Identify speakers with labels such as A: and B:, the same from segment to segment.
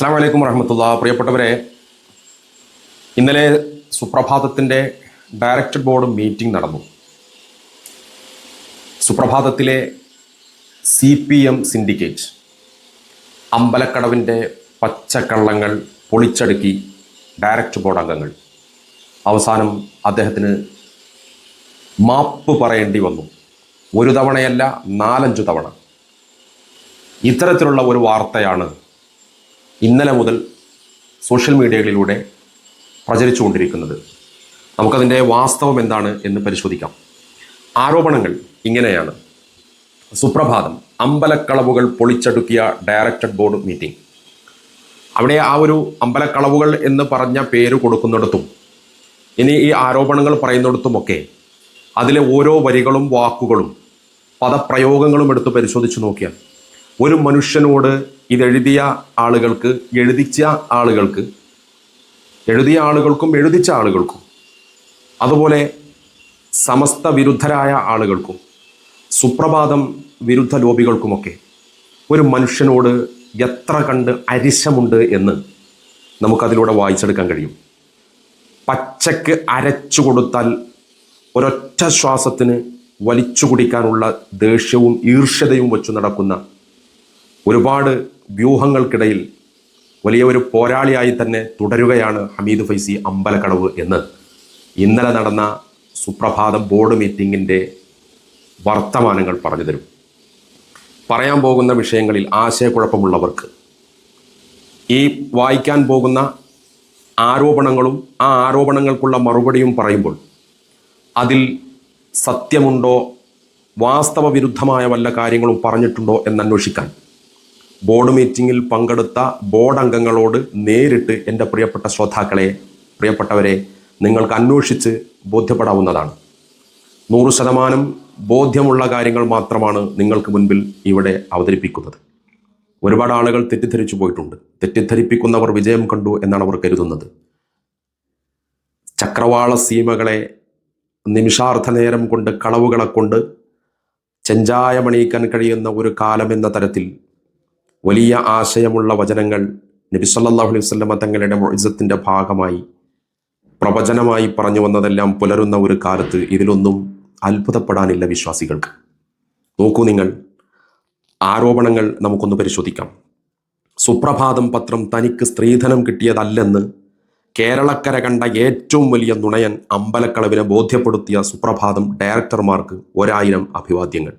A: അസ്സാം വലൈക്കും വറഹമത്തുള്ള. പ്രിയപ്പെട്ടവരെ ഇന്നലെ സുപ്രഭാതത്തിന്റെ ഡയറക്ടർ ബോർഡ് മീറ്റിംഗ് നടന്നു. സുപ്രഭാതത്തിലെ സി പി എം സിൻഡിക്കേറ്റ് അമ്പലക്കടവിന്റെ പച്ചക്കള്ളങ്ങൾ പൊളിച്ചടുക്കി ഡയറക്ടർ ബോർഡ് അംഗങ്ങൾ. അവസാനം അദ്ദേഹത്തിന് മാപ്പ് പറയേണ്ടി വന്നു. ഒരു തവണയല്ല നാലഞ്ച് തവണ. ഇത്തരത്തിലുള്ള ഒരു വാർത്തയാണ് ഇന്നലെ മുതൽ സോഷ്യൽ മീഡിയകളിലൂടെ പ്രചരിച്ചുകൊണ്ടിരിക്കുന്നത്. നമുക്കതിന്റെ വാസ്തവം എന്താണ് എന്ന് പരിശോധിക്കാം. ആരോപണങ്ങൾ ഇങ്ങനെയാണ്. സുപ്രഭാതം അമ്പലക്കളവുകൾ പൊളിച്ചടുക്കിയ ഡയറക്ടർ ബോർഡ് മീറ്റിംഗ്. അവിടെ ആ ഒരു അമ്പലക്കളവുകൾ എന്ന് പറഞ്ഞ പേര് കൊടുക്കുന്നിടത്തും ഇനി ഈ ആരോപണങ്ങൾ പറയുന്നിടത്തുമൊക്കെ അതിലെ ഓരോ വരികളും വാക്കുകളും പദപ്രയോഗങ്ങളും എടുത്ത് പരിശോധിച്ച് നോക്കിയാൽ ഒരു മനുഷ്യനോട് ഇതെഴുതിയ ആളുകൾക്ക് എഴുതിച്ച ആളുകൾക്ക് എഴുതിയ ആളുകൾക്കും എഴുതിച്ച ആളുകൾക്കും അതുപോലെ സമസ്ത വിരുദ്ധരായ ആളുകൾക്കും സുപ്രഭാതം വിരുദ്ധ ലോബികൾക്കുമൊക്കെ ഒരു മനുഷ്യനോട് എത്ര കണ്ട് അരിശമുണ്ട് എന്ന് നമുക്കതിലൂടെ വായിച്ചെടുക്കാൻ കഴിയും. പച്ചക്ക് അരച്ചു കൊടുത്താൽ ഒരൊറ്റ ശ്വാസത്തിന് വലിച്ചു കുടിക്കാനുള്ള ദേഷ്യവും ഈർഷ്യതയും വച്ചു നടക്കുന്ന ഒരുപാട് വ്യൂഹങ്ങൾക്കിടയിൽ വലിയ ഒരു പോരാളിയായി തന്നെ തുടരുകയാണ് ഹമീദ് ഫൈസി അമ്പലക്കടവ് എന്ന്. ഇന്നലെ നടന്ന സുപ്രഭാതം ബോർഡ് മീറ്റിങ്ങിന്റെ വർത്തമാനങ്ങൾ പറഞ്ഞു തരും. പറയാൻ പോകുന്ന വിഷയങ്ങളിൽ ആശയക്കുഴപ്പമുള്ളവർക്ക് ഈ വായിക്കാൻ പോകുന്ന ആരോപണങ്ങളും ആ ആരോപണങ്ങൾക്കുള്ള മറുപടിയും പറയുമ്പോൾ അതിൽ സത്യമുണ്ടോ വാസ്തവ വിരുദ്ധമായ വല്ല കാര്യങ്ങളും പറഞ്ഞിട്ടുണ്ടോ എന്നന്വേഷിക്കാൻ ബോർഡ് മീറ്റിംഗിൽ പങ്കെടുത്ത ബോർഡ് അംഗങ്ങളോട് നേരിട്ട് എന്റെ പ്രിയപ്പെട്ട ശ്രോതാക്കളെ പ്രിയപ്പെട്ടവരെ നിങ്ങൾക്ക് അന്വേഷിച്ച് ബോധ്യപ്പെടാവുന്നതാണ്. നൂറ് ശതമാനം ബോധ്യമുള്ള കാര്യങ്ങൾ മാത്രമാണ് നിങ്ങൾക്ക് മുൻപിൽ ഇവിടെ അവതരിപ്പിക്കുന്നത്. ഒരുപാട് ആളുകൾ തെറ്റിദ്ധരിച്ചു പോയിട്ടുണ്ട്. തെറ്റിദ്ധരിപ്പിക്കുന്നവർ വിജയം കണ്ടു എന്നാണ് അവർ കരുതുന്നത്. ചക്രവാള സീമകളെ നിമിഷാർത്ഥ നേരം കൊണ്ട് കളവുകളെ കൊണ്ട് ചെഞ്ചായമണിയിക്കാൻ കഴിയുന്ന ഒരു കാലമെന്ന തരത്തിൽ വലിയ ആശയമുള്ള വചനങ്ങൾ നബി സല്ലാഹു അലൈഹി വസല്ലമ തങ്ങളുടെ മൊഴിസത്തിന്റെ ഭാഗമായി പ്രവചനമായി പറഞ്ഞു വന്നതെല്ലാം പുലരുന്ന ഒരു കാലത്ത് ഇതിലൊന്നും അത്ഭുതപ്പെടാനില്ല വിശ്വാസികൾക്ക്. നോക്കൂ നിങ്ങൾ ആരോപണങ്ങൾ നമുക്കൊന്ന് പരിശോധിക്കാം. സുപ്രഭാതം പത്രം തനിക്ക് സ്ത്രീധനം കിട്ടിയതല്ലെന്ന് കേരളക്കര കണ്ട ഏറ്റവും വലിയ നുണയൻ അമ്പലക്കളവിനെ ബോധ്യപ്പെടുത്തിയ സുപ്രഭാതം ഡയറക്ടർമാർക്ക് ഒരായിരം അഭിവാദ്യങ്ങൾ.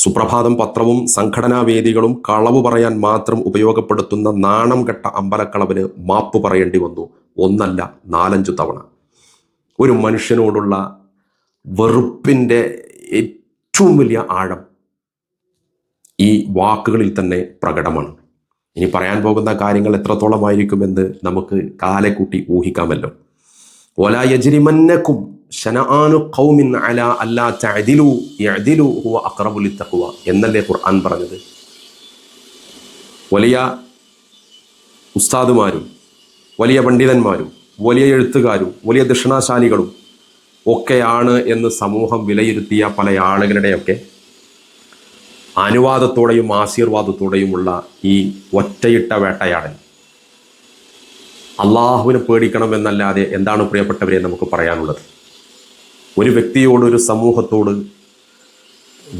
A: സുപ്രഭാതം പത്രവും സംഘടനാ വേദികളും കളവ് പറയാൻ മാത്രം ഉപയോഗപ്പെടുത്തുന്ന നാണം കെട്ട അമ്പലക്കളവിന് മാപ്പ് പറയേണ്ടി വന്നു. ഒന്നല്ല നാലഞ്ചു തവണ. ഒരു മനുഷ്യനോടുള്ള വെറുപ്പിന്റെ ഏറ്റവും വലിയ ആഴം ഈ വാക്കുകളിൽ തന്നെ പ്രകടമാണ്. ഇനി പറയാൻ പോകുന്ന കാര്യങ്ങൾ എത്രത്തോളമായിരിക്കുമെന്ന് നമുക്ക് കാലെക്കൂട്ടി ഊഹിക്കാമല്ലോ. അല്ലാ ഹുവ എന്നല്ലേ ഖുർആൻ പറഞ്ഞത്? വലിയ ഉസ്താദുമാരും വലിയ പണ്ഡിതന്മാരും വലിയ എഴുത്തുകാരും വലിയ ദക്ഷിണാശാലികളും ഒക്കെയാണ് എന്ന് സമൂഹം വിലയിരുത്തിയ പല ആളുകളുടെയൊക്കെ അനുവാദത്തോടെയും ആശീർവാദത്തോടെയുമുള്ള ഈ ഒറ്റയിട്ട വേട്ടയാടൽ. അള്ളാഹുവിനെ പേടിക്കണം എന്നല്ലാതെ എന്താണ് പ്രിയപ്പെട്ടവരെ നമുക്ക് പറയാനുള്ളത്? ഒരു വ്യക്തിയോട് ഒരു സമൂഹത്തോട്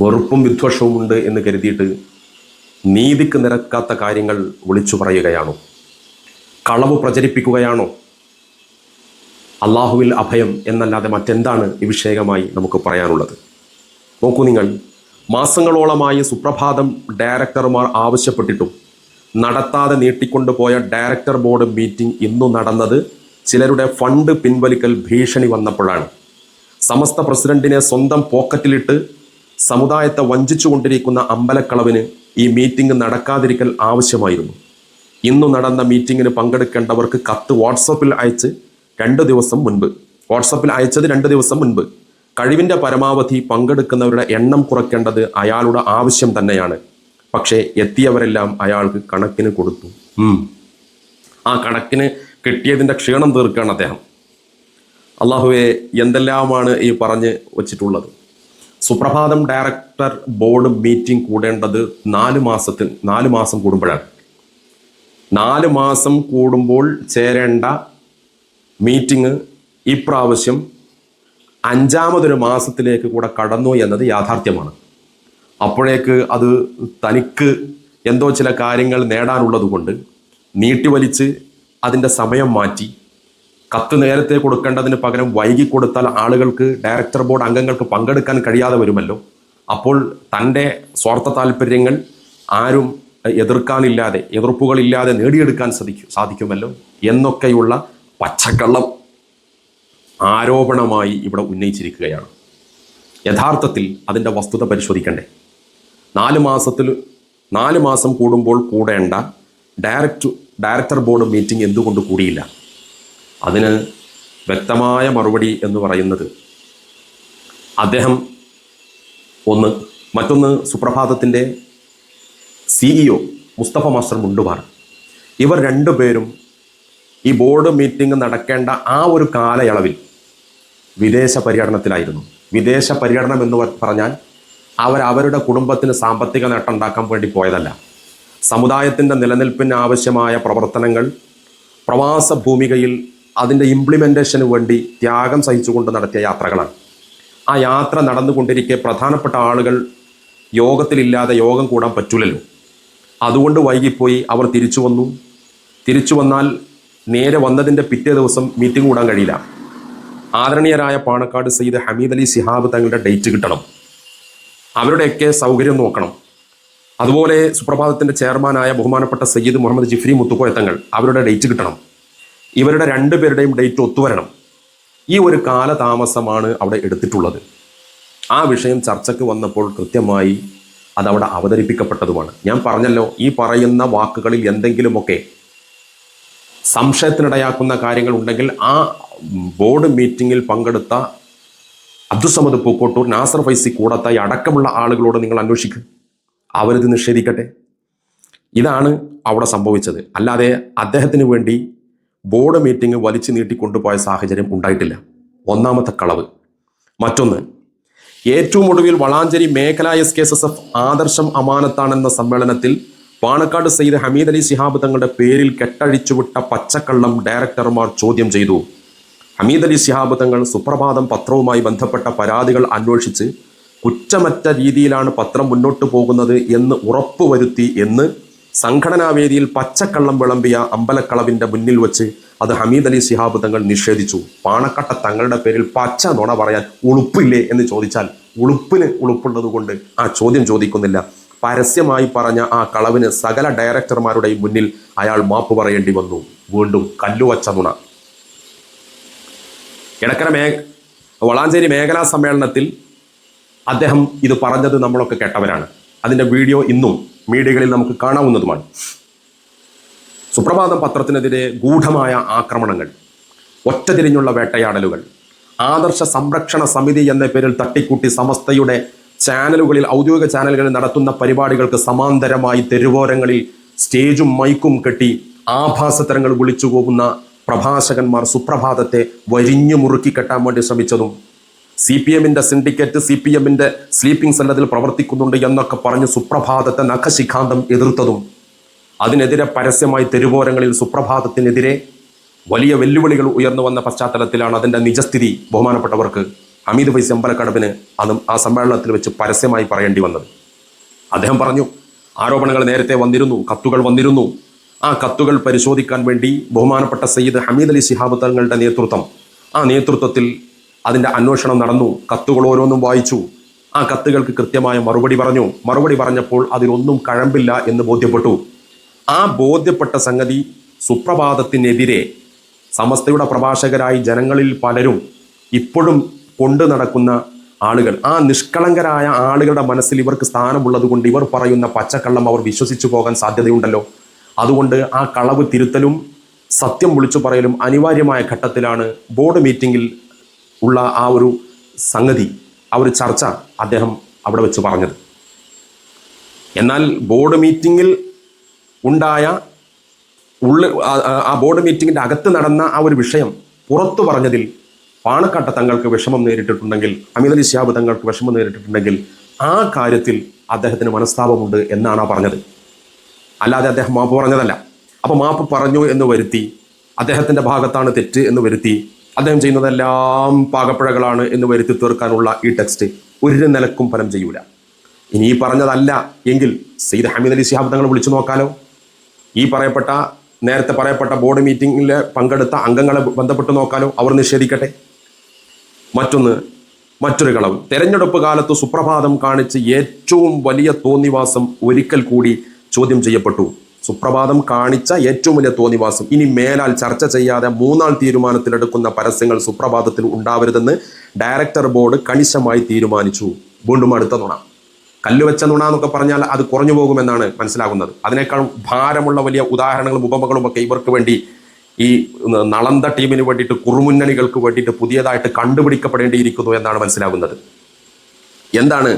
A: വെറുപ്പും വിദ്വേഷവും ഉണ്ട് എന്ന് കരുതിയിട്ട് നീതിക്ക് നിരക്കാത്ത കാര്യങ്ങൾ വിളിച്ചു പറയുകയാണോ? കളവ് പ്രചരിപ്പിക്കുകയാണോ? അള്ളാഹുവിൽ അഭയം എന്നല്ലാതെ മറ്റെന്താണ് ഈ വിഷയകമായി നമുക്ക് പറയാനുള്ളത്? നോക്കൂ നിങ്ങൾ മാസങ്ങളോളമായി സുപ്രഭാതം ഡയറക്ടർമാർ ആവശ്യപ്പെട്ടിട്ടും നടത്താതെ നീട്ടിക്കൊണ്ടുപോയ ഡയറക്ടർ ബോർഡ് മീറ്റിംഗ് ഇന്നു നടന്നത് ചിലരുടെ ഫണ്ട് പിൻവലിക്കൽ ഭീഷണി വന്നപ്പോഴാണ്. സമസ്ത പ്രസിഡന്റിനെ സ്വന്തം പോക്കറ്റിലിട്ട് സമുദായത്തെ വഞ്ചിച്ചുകൊണ്ടിരിക്കുന്ന അമ്പലക്കളവിന് ഈ മീറ്റിംഗ് നടക്കാതിരിക്കൽ ആവശ്യമായിരുന്നു. ഇന്നു നടന്ന മീറ്റിങ്ങിന് പങ്കെടുക്കേണ്ടവർക്ക് കത്ത് വാട്സപ്പിൽ അയച്ച് രണ്ട് ദിവസം മുൻപ് വാട്സപ്പിൽ അയച്ചത് രണ്ട് ദിവസം മുൻപ്. കഴിവിന്റെ പരമാവധി പങ്കെടുക്കുന്നവരുടെ എണ്ണം കുറയ്ക്കേണ്ടത് അയാളുടെ ആവശ്യം തന്നെയാണ്. പക്ഷേ എത്തിയവരെല്ലാം അയാൾക്ക് കണക്കിന് കൊടുത്തു. ആ കണക്കിന് കിട്ടിയതിന്റെ ക്ഷീണം തീർക്കുകയാണ് അദ്ദേഹം. അള്ളാഹുവെ എന്തെല്ലാമാണ് ഈ പറഞ്ഞ് വച്ചിട്ടുള്ളത്? സുപ്രഭാതം ഡയറക്ടർ ബോർഡ് മീറ്റിംഗ് കൂടേണ്ടത് നാല് മാസത്തിൽ നാല് മാസം കൂടുമ്പോഴാണ്. നാല് മാസം കൂടുമ്പോൾ ചേരേണ്ട മീറ്റിംഗ് ഇപ്രാവശ്യം അഞ്ചാമതൊരു മാസത്തിലേക്ക് കൂടെ കടന്നു എന്നത് യാഥാർത്ഥ്യമാണ്. അപ്പോഴേക്ക് അത് തനിക്ക് എന്തോ ചില കാര്യങ്ങൾ നേടാനുള്ളത് കൊണ്ട് നീട്ടിവലിച്ച് അതിന്റെ സമയം മാറ്റി. കത്ത് നേരത്തെ കൊടുക്കേണ്ടതിന് പകരം വൈകി കൊടുത്താൽ ആളുകൾക്ക് ഡയറക്ടർ ബോർഡ് അംഗങ്ങൾക്ക് പങ്കെടുക്കാൻ കഴിയാതെ വരുമല്ലോ. അപ്പോൾ തന്റെ സ്വാർത്ഥ താല്പര്യങ്ങൾ ആരും എതിർക്കാനില്ലാതെ എതിർപ്പുകളില്ലാതെ നേടിയെടുക്കാൻ സാധിക്കും സാധിക്കുമല്ലോ എന്നൊക്കെയുള്ള പച്ചക്കള്ളം ആരോപണമായി ഇവിടെ ഉന്നയിച്ചിരിക്കുകയാണ്. യഥാർത്ഥത്തിൽ അതിന്റെ വസ്തുത പരിശോധിക്കണ്ടേ? നാല് മാസത്തിൽ നാല് മാസം കൂടുമ്പോൾ കൂടേണ്ട ഡയറക്റ്റ് ഡയറക്ടർ ബോർഡ് മീറ്റിംഗ് എന്തുകൊണ്ട് കൂടിയില്ല? അതിന് വ്യക്തമായ മറുപടി എന്ന് പറയുന്നത് അദ്ദേഹം ഒന്ന് മറ്റൊന്ന് സുപ്രഭാതത്തിന്റെ സിഇഒ മുസ്തഫ മാസ്റ്റർ മുണ്ടുമാർ. ഇവർ രണ്ടുപേരും ഈ ബോർഡ് മീറ്റിംഗ് നടക്കേണ്ട ആ ഒരു കാലയളവിൽ വിദേശ പര്യടനത്തിലായിരുന്നു. വിദേശ പര്യടനം എന്ന് പറഞ്ഞാൽ അവർ അവരുടെ കുടുംബത്തിന് സാമ്പത്തിക നേട്ടം ഉണ്ടാക്കാൻ വേണ്ടി പോയതല്ല. സമുദായത്തിന്റെ നിലനിൽപ്പിന് ആവശ്യമായ പ്രവർത്തനങ്ങൾ പ്രവാസ ഭൂമികയിൽ അതിന്റെ ഇംപ്ലിമെന്റേഷന് വേണ്ടി ത്യാഗം സഹിച്ചുകൊണ്ട് നടത്തിയ യാത്രകളാണ്. ആ യാത്ര നടന്നുകൊണ്ടിരിക്കെ പ്രധാനപ്പെട്ട ആളുകൾ യോഗത്തിലില്ലാതെ യോഗം കൂടാൻ പറ്റൂലല്ലോ. അതുകൊണ്ട് വൈകിപ്പോയി അവർ തിരിച്ചു വന്നു. തിരിച്ചു വന്നാൽ നേരെ വന്നതിന്റെ പിറ്റേ ദിവസം മീറ്റിംഗ് കൂടാൻ കഴിയില്ല. ആദരണീയരായ പാണക്കാട് സയ്യിദ് ഹമീദ് അലി സിഹാബ് തങ്ങളുടെ ഡേറ്റ് കിട്ടണം. അവരുടെയൊക്കെ സൗകര്യം നോക്കണം. അതുപോലെ സുപ്രഭാതത്തിന്റെ ചെയർമാനായ ബഹുമാനപ്പെട്ട സയ്യിദ് മുഹമ്മദ് ജിഫ്രി മുത്തുക്കോയ തങ്ങൾ അവരുടെ ഡേറ്റ് കിട്ടണം. ഇവരുടെ രണ്ടുപേരുടെയും ഡേറ്റ് ഒത്തുവരണം. ഈ ഒരു കാലതാമസമാണ് അവിടെ എടുത്തിട്ടുള്ളത്. ആ വിഷയം ചർച്ചയ്ക്ക് വന്നപ്പോൾ കൃത്യമായി അതവിടെ അവതരിപ്പിക്കപ്പെട്ടതുമാണ്. ഞാൻ പറഞ്ഞല്ലോ ഈ പറയുന്ന വാക്കുകളിൽ എന്തെങ്കിലുമൊക്കെ സംശയത്തിനിടയാക്കുന്ന കാര്യങ്ങൾ ഉണ്ടെങ്കിൽ ആ ബോർഡ് മീറ്റിങ്ങിൽ പങ്കെടുത്ത അബ്ദുസമദ് പൂക്കോട്ടൂർ നാസർ ഫൈസി കൂടത്തായി അടക്കമുള്ള ആളുകളോട് നിങ്ങൾ അന്വേഷിക്കും. അവരിത് നിഷേധിക്കട്ടെ. ഇതാണ് അവിടെ സംഭവിച്ചത്. അല്ലാതെ അദ്ദേഹത്തിന് വേണ്ടി ബോർഡ് മീറ്റിംഗ് വലിച്ചു നീട്ടിക്കൊണ്ടുപോയ സാഹചര്യം ഉണ്ടായിട്ടില്ല. ഒന്നാമത്തെ കളവ്. മറ്റൊന്ന് ഏറ്റവും ഒടുവിൽ വളാഞ്ചേരി മേഖല S K S S F ആദർശം അമാനത്താണെന്ന സമ്മേളനത്തിൽ പാണക്കാട് സയ്യിദ് ഹമീദ് അലി ശിഹാബ് തങ്ങളുടെ പേരിൽ കെട്ടഴിച്ചുവിട്ട പച്ചക്കള്ളം ഡയറക്ടർമാർ ചോദ്യം ചെയ്തു. ഹമീദ് അലി ശിഹാബ് തങ്ങൾ സുപ്രഭാതം പത്രവുമായി ബന്ധപ്പെട്ട പരാതികൾ അന്വേഷിച്ച് കുറ്റമറ്റ രീതിയിലാണ് പത്രം മുന്നോട്ട് പോകുന്നത് എന്ന് ഉറപ്പുവരുത്തി എന്ന് സംഘടനാ വേദിയിൽ പച്ചക്കള്ളം വിളമ്പിയ അമ്പലക്കളവിന്റെ മുന്നിൽ വെച്ച് അത് ഹമീദ് അലി ശിഹാബ് തങ്ങൾ നിഷേധിച്ചു. പാണക്കട്ട തങ്ങളുടെ പേരിൽ പച്ച നുണ പറയാൻ ഉളുപ്പില്ലേ എന്ന് ചോദിച്ചാൽ ഉളുപ്പിന് ഉളുപ്പുള്ളത് കൊണ്ട് ആ ചോദ്യം ചോദിക്കുന്നില്ല. പരസ്യമായി പറഞ്ഞ ആ കളവിന് സകല ഡയറക്ടർമാരുടെയും മുന്നിൽ അയാൾ മാപ്പ് പറയേണ്ടി വന്നു. വീണ്ടും കല്ലുവച്ച നുണ. ഇടക്കര മേ വളാഞ്ചേരി മേഖലാ സമ്മേളനത്തിൽ അദ്ദേഹം ഇത് പറഞ്ഞത് നമ്മളൊക്കെ കേട്ടവരാണ്. അതിന്റെ വീഡിയോ ഇന്നും മീഡിയകളിൽ നമുക്ക് കാണാവുന്നതുമാണ്. സുപ്രഭാതം പത്രത്തിനെതിരെ ഗൂഢമായ ആക്രമണങ്ങൾ ഒറ്റതിരിഞ്ഞുള്ള വേട്ടയാടലുകൾ ആദർശ സംരക്ഷണ സമിതി എന്ന പേരിൽ തട്ടിക്കൂട്ടി സമസ്തയുടെ ചാനലുകളിൽ ഔദ്യോഗിക ചാനലുകളിൽ നടത്തുന്ന പരിപാടികൾക്ക് സമാന്തരമായി തെരുവോരങ്ങളിൽ സ്റ്റേജും മൈക്കും കെട്ടി ആഭാസതരങ്ങൾ വിളിച്ചു പോകുന്ന പ്രഭാഷകന്മാർ സുപ്രഭാതത്തെ വരിഞ്ഞു മുറുക്കി കെട്ടാൻ വേണ്ടി ശ്രമിച്ചതും സി പി എമ്മിന്റെ സിൻഡിക്കേറ്റ് സി പി എമ്മിന്റെ സ്ലീപ്പിംഗ് സെല്ലതിൽ പ്രവർത്തിക്കുന്നുണ്ട് എന്നൊക്കെ പറഞ്ഞ് സുപ്രഭാതത്തെ നഖശിഖാന്തം എതിർത്തതും അതിനെതിരെ പരസ്യമായി തെരുവോരങ്ങളിൽ സുപ്രഭാതത്തിനെതിരെ വലിയ വെല്ലുവിളികൾ ഉയർന്നു വന്ന പശ്ചാത്തലത്തിലാണ് അതിന്റെ നിജസ്ഥിതി ബഹുമാനപ്പെട്ടവർക്ക്. ഹമീദ് ഫൈസ് അമ്പലക്കടവിന് അതും ആ സമ്മേളനത്തിൽ വെച്ച് പരസ്യമായി പറയേണ്ടി വന്നത്. അദ്ദേഹം പറഞ്ഞു ആരോപണങ്ങൾ നേരത്തെ വന്നിരുന്നു കത്തുകൾ വന്നിരുന്നു. ആ കത്തുകൾ പരിശോധിക്കാൻ വേണ്ടി ബഹുമാനപ്പെട്ട സയ്യിദ് ഹമീദ് അലി ശിഹാബ് തങ്ങളുടെ നേതൃത്വം. ആ നേതൃത്വത്തിൽ അതിന്റെ അന്വേഷണം നടന്നു. കത്തുകൾ ഓരോന്നും വായിച്ചു. ആ കത്തുകൾക്ക് കൃത്യമായ മറുപടി പറഞ്ഞു. മറുപടി പറഞ്ഞപ്പോൾ അതിലൊന്നും കഴമ്പില്ല എന്ന് ബോധ്യപ്പെട്ടു. ആ ബോധ്യപ്പെട്ട സംഗതി സുപ്രഭാതത്തിനെതിരെ സമസ്തയുടെ പ്രഭാഷകരായി ജനങ്ങളിൽ പലരും ഇപ്പോഴും കൊണ്ടു നടക്കുന്ന ആളുകൾ. ആ നിഷ്കളങ്കരായ ആളുകളുടെ മനസ്സിൽ ഇവർക്ക് സ്ഥാനമുള്ളത് കൊണ്ട് ഇവർ പറയുന്ന പച്ചക്കള്ളം അവർ വിശ്വസിച്ചു പോകാൻ സാധ്യതയുണ്ടല്ലോ. അതുകൊണ്ട് ആ കളവ് തിരുത്തലും സത്യം വിളിച്ചു പറയലും അനിവാര്യമായ ഘട്ടത്തിലാണ് ബോർഡ് മീറ്റിംഗിൽ ഉള്ള ആ ഒരു സംഗതി ആ ഒരു ചർച്ച അദ്ദേഹം അവിടെ വെച്ച് പറഞ്ഞത്. എന്നാൽ ബോർഡ് മീറ്റിങ്ങിൽ ഉണ്ടായ ഉള്ള ആ- ബോർഡ് മീറ്റിങ്ങിന്റെ അകത്ത് നടന്ന ആ ഒരു വിഷയം പുറത്തു പറഞ്ഞതിൽ പാണക്കാട്ട തങ്ങൾക്ക് വിഷമം നേരിട്ടിട്ടുണ്ടെങ്കിൽ അമിതലി ശിഹാബ് തങ്ങൾക്ക് വിഷമം നേരിട്ടിട്ടുണ്ടെങ്കിൽ ആ കാര്യത്തിൽ അദ്ദേഹത്തിന് മനസ്താപമുണ്ട് എന്നാണ് പറഞ്ഞത്. അല്ലാതെ അദ്ദേഹം മാപ്പ് പറഞ്ഞതല്ല. അപ്പോൾ മാപ്പ് പറഞ്ഞു എന്ന് വരുത്തി അദ്ദേഹത്തിന്റെ ഭാഗത്താണ് തെറ്റ് എന്ന് വരുത്തി അദ്ദേഹം ചെയ്യുന്നതെല്ലാം പാകപ്പിഴകളാണ് എന്ന് വരുത്തി തീർക്കാനുള്ള ഈ ടെക്സ്റ്റ് ഒരു നിലക്കും ഫലം ചെയ്യൂല. ഇനി ഈ പറഞ്ഞതല്ല എങ്കിൽ സെയ്ദ് ഹമീദ് അലി ശിഹാബ് തങ്ങൾ വിളിച്ചു നോക്കാലോ. ഈ പറയപ്പെട്ട നേരത്തെ പറയപ്പെട്ട ബോർഡ് മീറ്റിംഗിൽ പങ്കെടുത്ത അംഗങ്ങളെ ബന്ധപ്പെട്ട് നോക്കാലോ അവർ നിഷേധിക്കട്ടെ. മറ്റൊന്ന് മറ്റൊരു കളവ്. തെരഞ്ഞെടുപ്പ് കാലത്ത് സുപ്രഭാതം കാണിച്ച് ഏറ്റവും വലിയ തോന്നിവാസം ഒരിക്കൽ കൂടി ചോദ്യം ചെയ്യപ്പെട്ടു. സുപ്രഭാതം കാണിച്ച ഏറ്റവും വലിയ തോന്നിവാസം. ഇനി മേലാൽ ചർച്ച ചെയ്യാതെ മൂന്നാൾ തീരുമാനത്തിലെടുക്കുന്ന പരസ്യങ്ങൾ സുപ്രഭാതത്തിൽ ഉണ്ടാവരുതെന്ന് ഡയറക്ടർ ബോർഡ് കണിശമായി തീരുമാനിച്ചു. വീണ്ടും അടുത്ത നുണ. കല്ലുവെച്ച നുണ എന്നൊക്കെ പറഞ്ഞാൽ അത് കുറഞ്ഞു പോകുമെന്നാണ് മനസ്സിലാകുന്നത്. അതിനേക്കാൾ ഭാരമുള്ള വലിയ ഉദാഹരണങ്ങളും ഉപമകളും ഒക്കെ ഇവർക്ക് വേണ്ടി ഈ നളന്ത ടീമിന് വേണ്ടിയിട്ട് കുറുമുന്നണികൾക്ക് വേണ്ടിയിട്ട് പുതിയതായിട്ട് കണ്ടുപിടിക്കപ്പെടേണ്ടിയിരിക്കുന്നു എന്നാണ് മനസ്സിലാകുന്നത്. എന്താണ്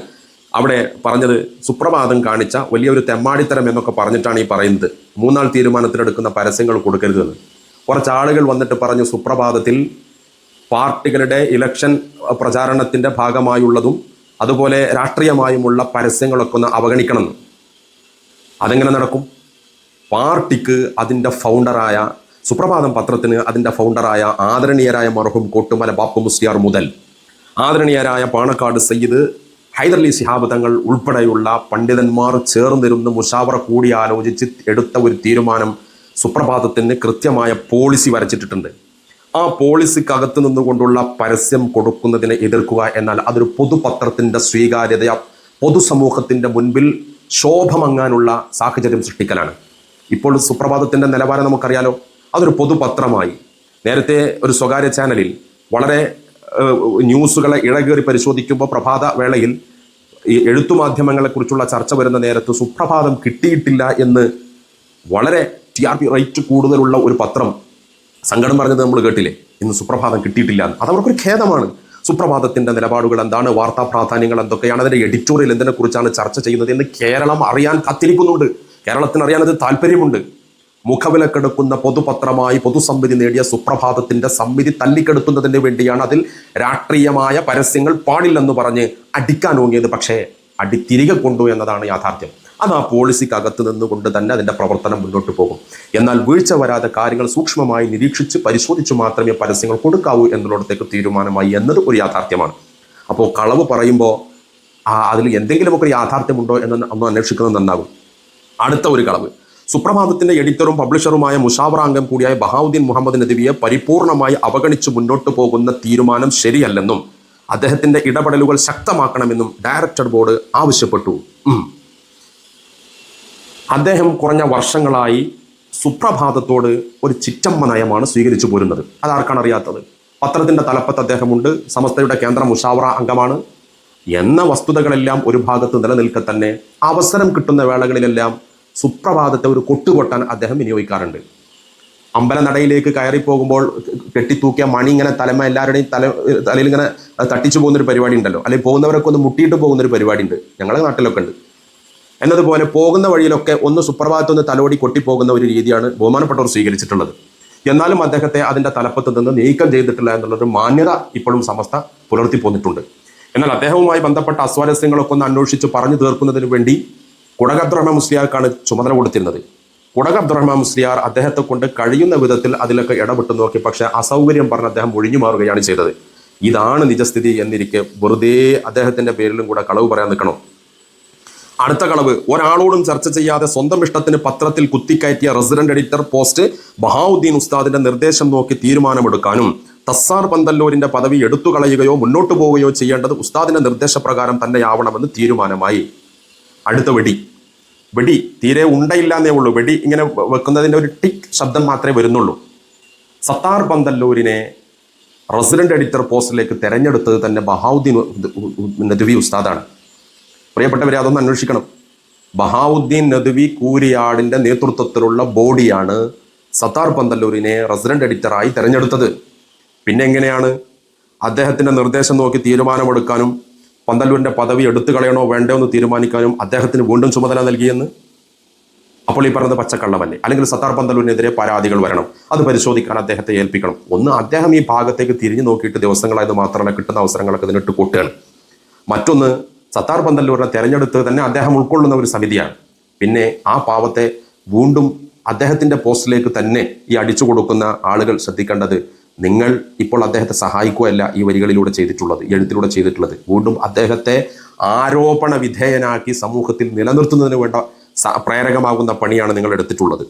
A: അവിടെ പറഞ്ഞത് സുപ്രഭാതം കാണിച്ച വലിയൊരു തെമ്മാടിത്തരം എന്നൊക്കെ പറഞ്ഞിട്ടാണ് ഈ പറയുന്നത്. മൂന്നാൾ തീരുമാനത്തിലെടുക്കുന്ന പരസ്യങ്ങൾ കൊടുക്കരുതെന്ന് കുറച്ച് ആളുകൾ വന്നിട്ട് പറഞ്ഞു സുപ്രഭാതത്തിൽ പാർട്ടികളുടെ ഇലക്ഷൻ പ്രചാരണത്തിന്റെ ഭാഗമായുള്ളതും അതുപോലെ രാഷ്ട്രീയമായുമുള്ള പരസ്യങ്ങളൊക്കെ ഒന്ന് അവഗണിക്കണം അതെങ്ങനെ നടക്കും? പാർട്ടിക്ക് അതിന്റെ ഫൗണ്ടറായ സുപ്രഭാതം പത്രത്തിന് അതിന്റെ ഫൗണ്ടറായ ആദരണീയരായ മർഹും കോട്ടുമല ബാപ്പു മുസ്ലിയാർ മുതൽ ആദരണീയരായ പാണക്കാട് സയ്യിദ് ഹൈദർലി ശിഹാബ് തങ്ങൾ ഉൾപ്പെടെയുള്ള പണ്ഡിതന്മാർ ചേർന്നിരുന്ന് മുഷാവറ കൂടിയാലോചിച്ച് എടുത്ത ഒരു തീരുമാനം സുപ്രഭാതത്തിന് കൃത്യമായ പോളിസി വരച്ചിട്ടിട്ടുണ്ട്. ആ പോളിസിക്കകത്ത് നിന്നുകൊണ്ടുള്ള പരസ്യം കൊടുക്കുന്നതിനെ എതിർക്കുക എന്നാൽ അതൊരു പൊതുപത്രത്തിന്റെ സ്വീകാര്യത പൊതുസമൂഹത്തിന്റെ മുൻപിൽ ശോഭമങ്ങാനുള്ള സാഹചര്യം സൃഷ്ടിക്കലാണ്. ഇപ്പോൾ സുപ്രഭാതത്തിന്റെ നിലവാരം നമുക്കറിയാലോ. അതൊരു പൊതുപത്രമായി. നേരത്തെ ഒരു സ്വകാര്യ ചാനലിൽ വളരെ ന്യൂസുകളെ ഇഴകേറി പരിശോധിക്കുമ്പോൾ പ്രഭാത വേളയിൽ ഈ എഴുത്തു മാധ്യമങ്ങളെക്കുറിച്ചുള്ള ചർച്ച വരുന്ന നേരത്ത് സുപ്രഭാതം കിട്ടിയിട്ടില്ല എന്ന് വളരെ ടി ആർ പി റേറ്റ് കൂടുതലുള്ള ഒരു പത്രം സങ്കടം പറഞ്ഞത് നമ്മൾ കേട്ടില്ലേ? ഇന്ന് സുപ്രഭാതം കിട്ടിയിട്ടില്ല. അത് അവർക്കൊരു ഖേദമാണ്. സുപ്രഭാതത്തിന്റെ നിലപാടുകൾ എന്താണ്? വാർത്താ പ്രാധാന്യങ്ങൾ എന്തൊക്കെയാണ്? അതിന്റെ എഡിറ്റോറിയൽ എന്തിനെ കുറിച്ചാണ് ചർച്ച ചെയ്യുന്നത് എന്ന് കേരളം അറിയാൻ കാത്തിരിക്കുന്നുണ്ട്. കേരളത്തിന് അറിയാൻ അത് താല്പര്യമുണ്ട്. മുഖവിലക്കെടുക്കുന്ന പൊതുപത്രമായി പൊതുസമിതി നേടിയ സുപ്രഭാതത്തിന്റെ സമിതി തല്ലിക്കെടുത്തുന്നതിന് വേണ്ടിയാണ് അതിൽ രാഷ്ട്രീയമായ പരസ്യങ്ങൾ പാടില്ലെന്ന് പറഞ്ഞ് അടിക്കാൻ ഓങ്ങിയത്. പക്ഷേ അടി തിരികെ കൊണ്ടു എന്നതാണ് യാഥാർത്ഥ്യം. അത് ആ പോളിസിക്കകത്ത് നിന്നുകൊണ്ട് തന്നെ അതിന്റെ പ്രവർത്തനം മുന്നോട്ട് പോകും. എന്നാൽ വീഴ്ച വരാതെ കാര്യങ്ങൾ സൂക്ഷ്മമായി നിരീക്ഷിച്ച് പരിശോധിച്ച് മാത്രമേ പരസ്യങ്ങൾ കൊടുക്കാവൂ എന്നുള്ളിടത്തേക്ക് തീരുമാനമായി എന്നത് ഒരു യാഥാർത്ഥ്യമാണ്. അപ്പോൾ കളവ് പറയുമ്പോൾ ആ അതിൽ എന്തെങ്കിലുമൊക്കെ ഒരു യാഥാർത്ഥ്യമുണ്ടോ എന്ന് ഒന്ന് അന്വേഷിക്കുന്നത് നന്നാകും. അടുത്ത ഒരു കളവ്. സുപ്രഭാതത്തിന്റെ എഡിറ്ററും പബ്ലിഷറുമായ മുഷാവറാംഗം കൂടിയായ ബഹാവുദ്ദീൻ മുഹമ്മദ് നദിവിയെ പരിപൂർണമായി അവഗണിച്ച് മുന്നോട്ടു പോകുന്ന തീരുമാനം ശരിയല്ലെന്നും അദ്ദേഹത്തിന്റെ ഇടപെടലുകൾ ശക്തമാക്കണമെന്നും ഡയറക്ടർ ബോർഡ് ആവശ്യപ്പെട്ടു. അദ്ദേഹം കുറഞ്ഞ വർഷങ്ങളായി സുപ്രഭാതത്തോട് ഒരു ചിറ്റമ്മ നയമാണ് സ്വീകരിച്ചു പോരുന്നത്. അതാർക്കാണ് അറിയാത്തത്? പത്രത്തിന്റെ തലപ്പത്ത് അദ്ദേഹമുണ്ട്. സമസ്തയുടെ കേന്ദ്ര മുഷാവറ അംഗമാണ്. എന്ന വസ്തുതകളെല്ലാം ഒരു ഭാഗത്ത് നിലനിൽക്കെ തന്നെ അവസരം കിട്ടുന്ന വേളകളിലെല്ലാം സുപ്രഭാതത്തെ ഒരു കൊട്ടുകൊട്ടാൻ അദ്ദേഹം വിനിയോഗിക്കാറുണ്ട്. അമ്പലനടയിലേക്ക് കയറി പോകുമ്പോൾ കെട്ടിത്തൂക്കിയ മണി ഇങ്ങനെ തലമ എല്ലാവരുടെയും തല തലയിൽ ഇങ്ങനെ തട്ടിച്ചു പോകുന്നൊരു പരിപാടി ഉണ്ടല്ലോ. അല്ലെങ്കിൽ പോകുന്നവരൊക്കെ ഒന്ന് മുട്ടിയിട്ട് പോകുന്നൊരു പരിപാടി ഉണ്ട്. ഞങ്ങളുടെ നാട്ടിലൊക്കെ ഉണ്ട്. എന്നതുപോലെ പോകുന്ന വഴിയിലൊക്കെ ഒന്ന് സുപ്രഭാതത്തൊന്ന് തലോടി കൊട്ടിപ്പോകുന്ന ഒരു രീതിയാണ് ബഹുമാനപ്പെട്ടവർ സ്വീകരിച്ചിട്ടുള്ളത്. എന്നാലും അദ്ദേഹത്തെ അതിന്റെ തലപ്പത്ത് നിന്ന് നീക്കം ചെയ്തിട്ടില്ല എന്നുള്ളൊരു മാന്യത ഇപ്പോഴും സമസ്ത പുലർത്തി പോന്നിട്ടുണ്ട് എന്നാൽ അദ്ദേഹവുമായി ബന്ധപ്പെട്ട അസ്വാരസ്യങ്ങളൊക്കെ ഒന്ന് അന്വേഷിച്ച് പറഞ്ഞു തീർക്കുന്നതിന് വേണ്ടി കുടക അബ്ദുറഹ്മാൻ മുസ്ലിയാർക്കാണ് ചുമതല കൊടുത്തിരുന്നത്. കുടക അബ്ദുറഹ്മാൻ മുസ്ലിയാർ അദ്ദേഹത്തെ കൊണ്ട് കഴിയുന്ന വിധത്തിൽ അതിലൊക്കെ ഇടപെട്ട് നോക്കി. പക്ഷെ അസൗകര്യം പറഞ്ഞ് അദ്ദേഹം ഒഴിഞ്ഞു മാറുകയാണ് ചെയ്തത്. ഇതാണ് നിജസ്ഥിതി എന്നിരിക്കെ വെറുതെ അദ്ദേഹത്തിന്റെ പേരിലും കൂടെ കളവ് പറയാൻ നിൽക്കണം. അടുത്ത കളവ് ഒരാളോടും ചർച്ച ചെയ്യാതെ സ്വന്തം ഇഷ്ടത്തിന് പത്രത്തിൽ കുത്തിക്കയറ്റിയ റെസിഡന്റ് എഡിറ്റർ പോസ്റ്റ് ബഹാവുദ്ദീൻ ഉസ്താദിന്റെ നിർദ്ദേശം നോക്കി തീരുമാനമെടുക്കാനും തസ്സാർ പന്തല്ലൂരിന്റെ പദവി എടുത്തു കളയുകയോ മുന്നോട്ട് പോവുകയോ ചെയ്യേണ്ടത് ഉസ്താദിന്റെ നിർദ്ദേശപ്രകാരം തന്നെയാവണമെന്ന് തീരുമാനമായി. അടുത്ത വെടി. വെടി തീരെ ഉണ്ടയില്ലാന്നേ ഉള്ളൂ. വെടി ഇങ്ങനെ വെക്കുന്നതിന്റെ ഒരു ടിക് ശബ്ദം മാത്രമേ വരുന്നുള്ളൂ. സത്താർ പന്തല്ലൂരിനെ റെസിഡന്റ് എഡിറ്റർ പോസ്റ്റിലേക്ക് തെരഞ്ഞെടുത്തത് തന്നെ ബഹാവുദ്ദീൻ നദ്വി ഉസ്താദാണ്. പ്രിയപ്പെട്ടവരെ അതൊന്ന് അന്വേഷിക്കണം. ബഹാവുദ്ദീൻ നദ്വി കൂരിയാടിന്റെ നേതൃത്വത്തിലുള്ള ബോഡിയാണ് സത്താർ പന്തല്ലൂരിനെ റെസിഡന്റ് എഡിറ്ററായി തെരഞ്ഞെടുത്തത്. പിന്നെ എങ്ങനെയാണ്? അദ്ദേഹത്തിന്റെ നിർദ്ദേശം നോക്കി തീരുമാനമെടുക്കാനും പന്തല്ലൂരിന്റെ പദവി എടുത്തു കളയണോ വേണ്ടോ എന്ന് തീരുമാനിക്കാനും അദ്ദേഹത്തിന് വീണ്ടും ചുമതല നൽകിയെന്ന്? അപ്പോൾ ഈ പറഞ്ഞത് പച്ചക്കള്ളമല്ലേ അല്ലെങ്കിൽ സത്താർ പന്തലൂരിനെതിരെ പരാതികൾ വരണം. അത് പരിശോധിക്കാൻ അദ്ദേഹത്തെ ഏൽപ്പിക്കണം. ഒന്ന് അദ്ദേഹം ഈ ഭാഗത്തേക്ക് തിരിഞ്ഞു നോക്കിയിട്ട് ദിവസങ്ങളായത് മാത്രമല്ല കിട്ടുന്ന അവസരങ്ങളൊക്കെ ഇതിനിട്ട് കൂട്ടുകയാണ്. മറ്റൊന്ന് സത്താർ പന്തല്ലൂരിനെ തെരഞ്ഞെടുത്ത് തന്നെ അദ്ദേഹം ഉൾക്കൊള്ളുന്ന ഒരു സമിതിയാണ്. പിന്നെ ആ പാവത്തെ വീണ്ടും അദ്ദേഹത്തിന്റെ പോസ്റ്റിലേക്ക് തന്നെ ഈ അടിച്ചു കൊടുക്കുന്ന ആളുകൾ ശ്രദ്ധിക്കേണ്ടത് നിങ്ങൾ ഇപ്പോൾ അദ്ദേഹത്തെ സഹായിക്കുകയല്ല ഈ വരികളിലൂടെ ചെയ്തിട്ടുള്ളത് എഴുത്തിലൂടെ ചെയ്തിട്ടുള്ളത്. വീണ്ടും അദ്ദേഹത്തെ ആരോപണ വിധേയനാക്കി സമൂഹത്തിൽ നിലനിർത്തുന്നതിന് വേണ്ട പ്രേരകമാകുന്ന പണിയാണ് നിങ്ങൾ എടുത്തിട്ടുള്ളത്.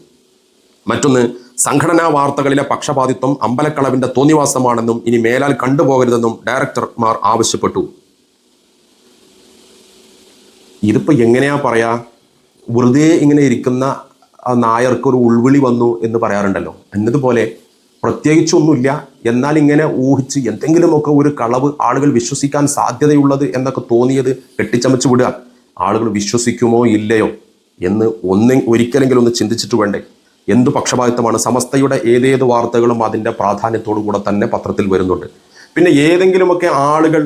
A: മറ്റൊന്ന് സംഘടനാ വാർത്തകളിലെ പക്ഷപാതിത്വം അമ്പലക്കളവിന്റെ തോന്നിവാസമാണെന്നും ഇനി മേലാൽ കണ്ടുപോകരുതെന്നും ഡയറക്ടർമാർ ആവശ്യപ്പെട്ടു. ഇതിപ്പോ എങ്ങനെയാ പറയാ? വെറുതെ ഇങ്ങനെ ഇരിക്കുന്ന ആ നായർക്ക് ഒരു ഉൾവിളി വന്നു എന്ന് പറയാറുണ്ടല്ലോ. എന്നതുപോലെ പ്രത്യേകിച്ചൊന്നുമില്ല. എന്നാൽ ഇങ്ങനെ ഊഹിച്ച് എന്തെങ്കിലുമൊക്കെ ഒരു കളവ് ആളുകൾ വിശ്വസിക്കാൻ സാധ്യതയുള്ളത് എന്നൊക്കെ തോന്നിയത് കെട്ടിച്ചമച്ച് വിടുക. ആളുകൾ വിശ്വസിക്കുമോ ഇല്ലയോ എന്ന് ഒന്ന് ഒരിക്കലെങ്കിലും ഒന്ന് ചിന്തിച്ചിട്ട് വേണ്ടേ. എന്തു പക്ഷപാതിത്വമാണ് സമസ്തയുടെ ഏതേത് വാർത്തകളും അതിന്റെ പ്രാധാന്യത്തോടു കൂടെ തന്നെ പത്രത്തിൽ വരുന്നുണ്ട്. പിന്നെ ഏതെങ്കിലുമൊക്കെ ആളുകൾ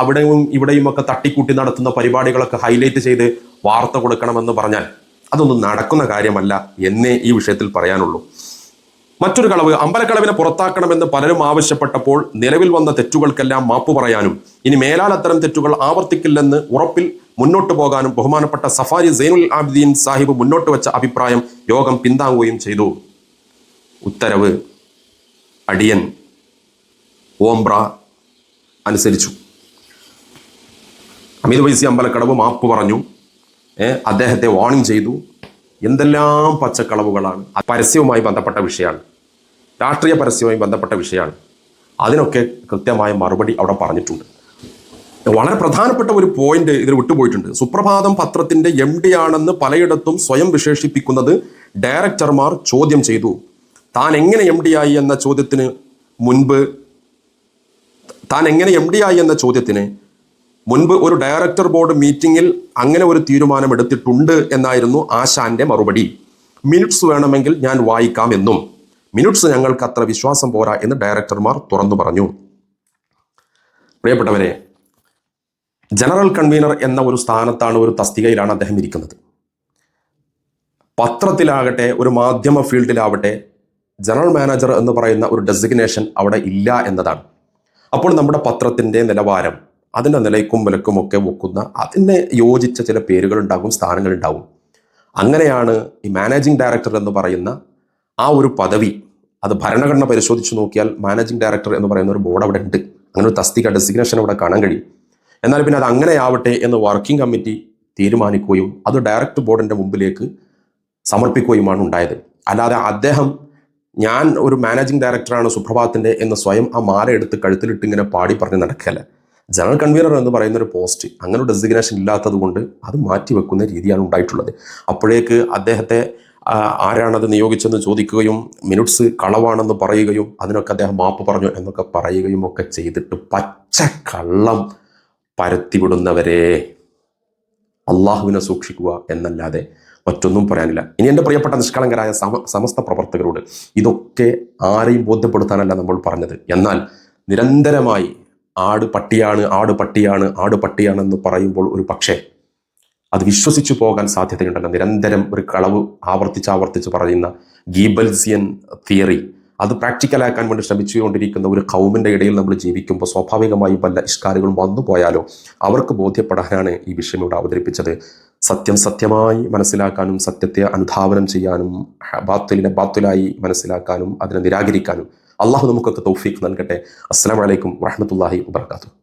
A: അവിടെയും ഇവിടെയുമൊക്കെ തട്ടിക്കൂട്ടി നടത്തുന്ന പരിപാടികളൊക്കെ ഹൈലൈറ്റ് ചെയ്ത് വാർത്ത കൊടുക്കണമെന്ന് പറഞ്ഞാൽ അതൊന്നും നടക്കുന്ന കാര്യമല്ല എന്നേ ഈ വിഷയത്തിൽ പറയാനുള്ളൂ. മറ്റൊരു കളവ് അമ്പലക്കളവിനെ പുറത്താക്കണമെന്ന് പലരും ആവശ്യപ്പെട്ടപ്പോൾ നിലവിൽ വന്ന തെറ്റുകൾക്കെല്ലാം മാപ്പു പറയാനും ഇനി മേലാൽ അത്തരം തെറ്റുകൾ ആവർത്തിക്കില്ലെന്ന് ഉറപ്പിൽ മുന്നോട്ട് പോകാനും ബഹുമാനപ്പെട്ട സഫാരി സൈനുൽ ആബിദീൻ സാഹിബ് മുന്നോട്ട് വെച്ച അഭിപ്രായം യോഗം പിന്താങ്ങുകയും ചെയ്തു. ഉത്തരവ് അടിയൻ ഓംബ്ര അനുസരിച്ചു. അമിത് വൈസി അമ്പലക്കടവ് മാപ്പ് പറഞ്ഞു. അദ്ദേഹത്തെ വാണിംഗ് ചെയ്തു. എന്തെല്ലാം പച്ചക്കളവുകളാണ്. പരസ്യവുമായി ബന്ധപ്പെട്ട വിഷയമാണ്. രാഷ്ട്രീയ പരസ്യവുമായി ബന്ധപ്പെട്ട വിഷയമാണ്. അതിനൊക്കെ കൃത്യമായ മറുപടി അവിടെ പറഞ്ഞിട്ടുണ്ട്. വളരെ പ്രധാനപ്പെട്ട ഒരു പോയിന്റ് ഇതിൽ വിട്ടുപോയിട്ടുണ്ട്. സുപ്രഭാതം പത്രത്തിന്റെ എം ഡി ആണെന്ന് പലയിടത്തും സ്വയം വിശേഷിപ്പിക്കുന്നത് ഡയറക്ടർമാർ ചോദ്യം ചെയ്തു. താൻ എങ്ങനെ എം ഡി ആയി എന്ന ചോദ്യത്തിന് മുൻപ് താൻ എങ്ങനെ എം ഡി ആയി എന്ന ചോദ്യത്തിന് മുൻപ് ഒരു ഡയറക്ടർ ബോർഡ് മീറ്റിംഗിൽ അങ്ങനെ ഒരു തീരുമാനം എടുത്തിട്ടുണ്ട് എന്നായിരുന്നു ആശാന്റെ മറുപടി. മിനിറ്റ്സ് വേണമെങ്കിൽ ഞാൻ വായിക്കാം എന്നും. മിനിറ്റ്സ് ഞങ്ങൾക്ക് അത്ര വിശ്വാസം പോരാ എന്ന് ഡയറക്ടർമാർ തുറന്നു പറഞ്ഞു. പ്രിയപ്പെട്ടവരെ ജനറൽ കൺവീനർ എന്ന ഒരു സ്ഥാനത്താണ് ഒരു തസ്തികയിലാണ് അദ്ദേഹം ഇരിക്കുന്നത്. പത്രത്തിലാകട്ടെ ഒരു മാധ്യമ ഫീൽഡിലാവട്ടെ ജനറൽ മാനേജർ എന്ന് പറയുന്ന ഒരു ഡെസിഗ്നേഷൻ അവിടെ ഇല്ല എന്നതാണ്. അപ്പോൾ നമ്മുടെ പത്രത്തിന്റെ നിലവാരം അതിന്റെ നിലയ്ക്കും വിലക്കും ഒക്കെ വെക്കുന്ന അതിനെ യോജിച്ച ചില പേരുകൾ ഉണ്ടാകും സ്ഥാനങ്ങൾ ഉണ്ടാകും അങ്ങനെയാണ് ഈ മാനേജിംഗ് ഡയറക്ടർ എന്ന് പറയുന്ന ആ ഒരു പദവി. അത് ഭരണഘടന പരിശോധിച്ച് നോക്കിയാൽ മാനേജിംഗ് ഡയറക്ടർ എന്ന് പറയുന്ന ഒരു ബോർഡ് അവിടെ ഉണ്ട്. അങ്ങനെ ഒരു തസ്തിക ഡെസിഗ്നേഷൻ അവിടെ കാണാൻ കഴിയും. എന്നാൽ പിന്നെ അത് അങ്ങനെയാവട്ടെ എന്ന് വർക്കിംഗ് കമ്മിറ്റി തീരുമാനിക്കുകയും അത് ഡയറക്ടർ ബോർഡിന്റെ മുമ്പിലേക്ക് സമർപ്പിക്കുകയുമാണ് ഉണ്ടായത്. അല്ലാതെ അദ്ദേഹം ഞാൻ ഒരു മാനേജിംഗ് ഡയറക്ടറാണ് സുപ്രഭാതത്തിന്റെ എന്ന് സ്വയം ആ മാല എടുത്ത് കഴുത്തിലിട്ട് ഇങ്ങനെ പാടി പറഞ്ഞ് നടക്കല്ല ജനറൽ കൺവീനർ എന്ന് പറയുന്ന ഒരു പോസ്റ്റ് അങ്ങനെ ഒരു ഡെസിഗ്നേഷൻ ഇല്ലാത്തത് കൊണ്ട് അത് മാറ്റിവെക്കുന്ന രീതിയാണ് ഉണ്ടായിട്ടുള്ളത്. അപ്പോഴേക്ക് അദ്ദേഹത്തെ ആരാണത് നിയോഗിച്ചെന്ന് ചോദിക്കുകയും മിനിറ്റ്സ് കളവാണെന്ന് പറയുകയും അതിനൊക്കെ അദ്ദേഹം മാപ്പ് പറഞ്ഞു എന്നൊക്കെ പറയുകയും ഒക്കെ ചെയ്തിട്ട് പച്ച കള്ളം പരത്തിവിടുന്നവരെ. അള്ളാഹുവിനെ സൂക്ഷിക്കുക എന്നല്ലാതെ മറ്റൊന്നും പറയാനില്ല. ഇനി എന്റെ പ്രിയപ്പെട്ട നിഷ്കളങ്കരായ സമ സമസ്ത പ്രവർത്തകരോട് ഇതൊക്കെ ആരെയും ബോധ്യപ്പെടുത്താനല്ല നമ്മൾ പറഞ്ഞത്. എന്നാൽ നിരന്തരമായി ആട് പട്ടിയാണ് ആട് പട്ടിയാണ് ആട് പട്ടിയാണെന്ന് പറയുമ്പോൾ ഒരു പക്ഷേ അത് വിശ്വസിച്ചു പോകാൻ സാധ്യതയുണ്ടല്ലോ. നിരന്തരം ഒരു കളവ് ആവർത്തിച്ച് ആവർത്തിച്ച് പറയുന്ന ഗീബൽസിയൻ തിയറി. അത് പ്രാക്ടിക്കലാക്കാൻ വേണ്ടി ശ്രമിച്ചുകൊണ്ടിരിക്കുന്ന ഒരു കൗമിന്റെ ഇടയിൽ നമ്മൾ ജീവിക്കുമ്പോൾ സ്വാഭാവികമായും പല ഇഷ്കാരുകളും വന്നു പോയാലോ അവർക്ക് ബോധ്യപ്പെടാനാണ് ഈ വിഷയം ഇവിടെ അവതരിപ്പിച്ചത്. സത്യം സത്യമായി മനസ്സിലാക്കാനും സത്യത്തെ അനുധാവനം ചെയ്യാനും ബാത്തുലിനെ ബാത്തുലായി മനസ്സിലാക്കാനും അതിനെ നിരാകരിക്കാനും അള്ളാഹു നമുക്കൊക്കെ തൗഫീഖ് നൽകട്ടെ. അസ്സാം വലൈക്കും വാഹമത്തല്ലാഹി വാത്തു